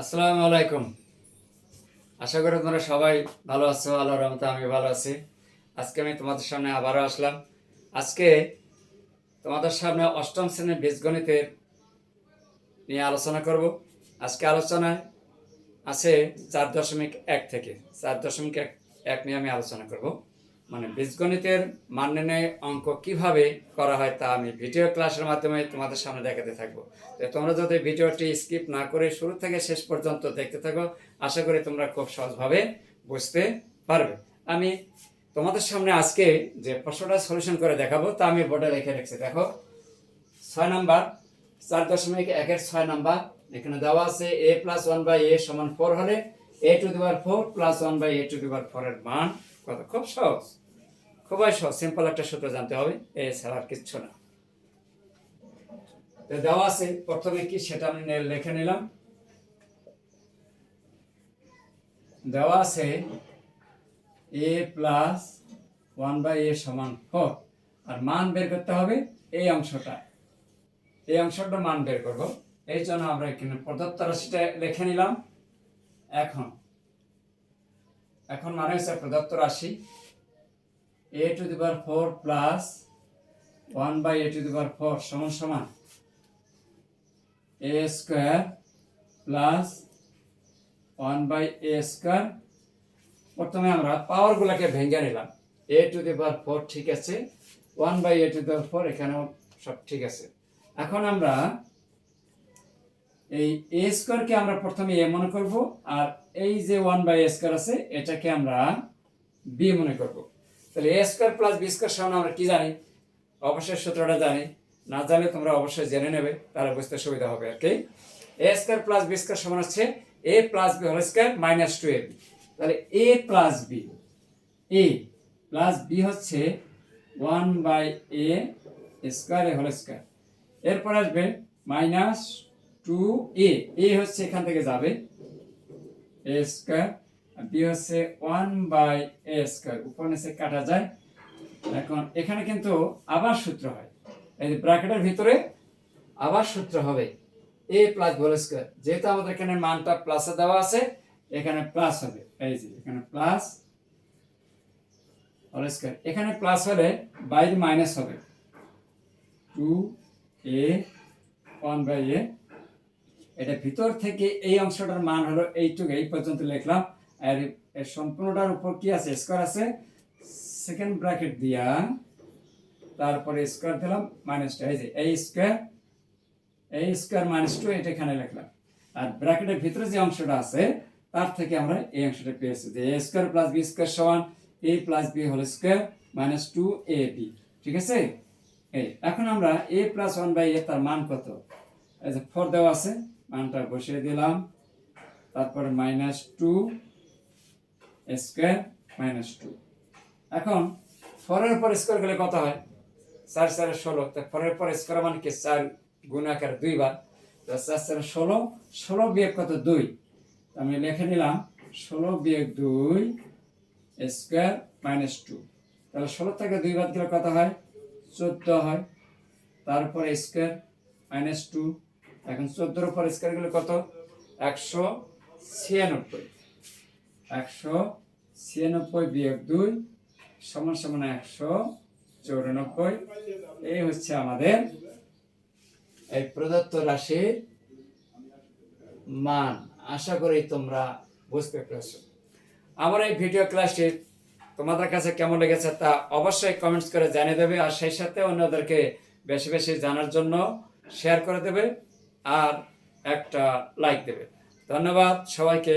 আসসালামু আলাইকুম। আশা করি তোমরা সবাই ভালো আছো আল্লাহ রহমতে আমি ভালো আছি। আজকে আমি তোমাদের সামনে আবারও আসলাম। আজকে তোমাদের সামনে অষ্টম শ্রেণির বীজগণিতের নিয়ে আলোচনা করব। আজকে আলোচনায় আছে চার দশমিক এক থেকে, চার দশমিক এক এক নিয়ে আমি আলোচনা করব। মানে বীজগণিতের মান অঙ্ক কীভাবে করা হয় তা আমি ভিডিও ক্লাসের মাধ্যমে তোমাদের সামনে দেখাতে থাকব। তো তোমরা যদি ভিডিওটি স্কিপ না করে শুরু থেকে শেষ পর্যন্ত দেখতে থাকো, আশা করি তোমরা খুব সহজভাবে বুঝতে পারবে। আমি তোমাদের সামনে আজকে যে প্রশ্নটা সলিউশন করে দেখাবো, তা আমি বোর্ডে লিখে রেখেছি। দেখো, ছয় নাম্বার, চার দশমিক একের ছয় নাম্বার, এখানে দেওয়া আছে a plus one by a সমান ফোর হলে a to the power four plus one by a to the power ফোরের মান কত? খুব সহজ। খুবই সহজ সিম্পল একটা সূত্র জানতে হবে, এ ছাড়া আর কিচ্ছু না। তো দেওয়া আছে, প্রথমে কি সেটা আমি লিখে নিলাম। দেওয়া আছে a plus one by a সমান ফোর আর মান বের করতে হবে এই অংশটা। এই অংশটা মান বের করব। এই জন্য আমরা এখানে প্রদত্ত রাশিটা লিখে নিলাম। এখন। এখন মানে হচ্ছে প্রদত্ত রাশি। A to the power four plus one by a to the power four সমান সমান a square plus one by a square প্রথমে আমরা পাওয়ারগুলোকে ভেঙে নিলাম। এ টু দি পাওয়ার ফোর ঠিক আছে। One by a to the power four এখানেও সব ঠিক আছে। এখন আমরা এই এ স্কোয়ারকে আমরা প্রথমে এ মনে করব, আর এই যে ওয়ান বাই এ স্কোয়ার আছে, এটাকে আমরা বি মনে করব। তাহলে a square plus b square সমান আমরা কি জানি? অবশ্যই সূত্রটা জানি। না জানলে তোমরা অবশ্যই জেনে নেবে, তাহলে বুঝতে সুবিধা হবে আর কি। A square plus b square সমান হচ্ছে a plus b whole square minus two a b. তাহলে a plus b, a plus b হচ্ছে one by a square a whole square. এরপর আসবে মাইনাস টু এ এ হচ্ছে এখান থেকে যাবে। A square b one by a square কাটা যায়। এখন এখানে কিন্তু আবার সূত্র হয়। এই ব্র্যাকেটের ভিতরে আবার সূত্র হবে এ প্লাস হোল স্কোয়ার যেহেতু আমাদের এখানে মানটা প্লাসে দেওয়া আছে, এখানে প্লাস হবে। এই যে এখানে প্লাস হোল স্কোয়ার এখানে প্লাস হলে বাইরে মাইনাস হবে। Two a one by a এটা ভিতর থেকে এই অংশটার মান হলো এইটুকু। এই পর্যন্ত লিখলাম। আর এর সম্পূর্ণটার উপর কি আছে? স্কোয়ার আছে। সেকেন্ড ব্র্যাকেট দিয়া তারপরে স্কোয়ার দিলাম মাইনাস টু এই যে এই স্কোয়ার এই স্কোয়ার মাইনাস টু এটা এখানে লিখলাম। আর ব্র্যাকেটের ভিতরে যে অংশটা আছে, তার থেকে আমরা এই অংশটা পেয়েছি। যে a square plus b square সমান a plus b whole square minus two a b ঠিক আছে? এই, এখন আমরা a plus one by a তার মান কত? এই যে ফোর দেওয়া আছে, মানটা বসিয়ে দিলাম। তারপর minus two square minus two. এখন ফোরের পর স্কোয়ার গেলে কত হয়? চার, চারে ষোলো। তা ফোরের পর স্কোয়ার মানে কি? চার গুণ আকার দুইবার তো চার, চারে ষোলো। ষোলো বিয়োগ কত? দুই। আমি লিখে নিলাম, ষোলো বিয়োগ দুই স্কোয়ার মাইনাস টু। তাহলে ষোলো থেকে দুই বাদ গেলে কত হয়? চোদ্দ হয়। তারপরে স্কোয়ার মাইনাস টু। এখন চোদ্দোর উপর স্কোয়ার গেলে কত? একশো ছিয়ানব্বই। একশো ছিয়ানব্বই বিয়োগ দুই সমান সমান একশো চৌরানব্বই। এই হচ্ছে আমাদের এই প্রদত্ত রাশির মান। আশা করি তোমরা বুঝতে পেরেছ। আমার এই ভিডিও ক্লাসটি তোমাদের কাছে কেমন লেগেছে তা অবশ্যই কমেন্টস করে জানিয়ে দেবে আর সেই সাথে অন্যদেরকে বেশি বেশি জানার জন্য শেয়ার করে দেবে আর একটা লাইক দেবে। ধন্যবাদ সবাইকে।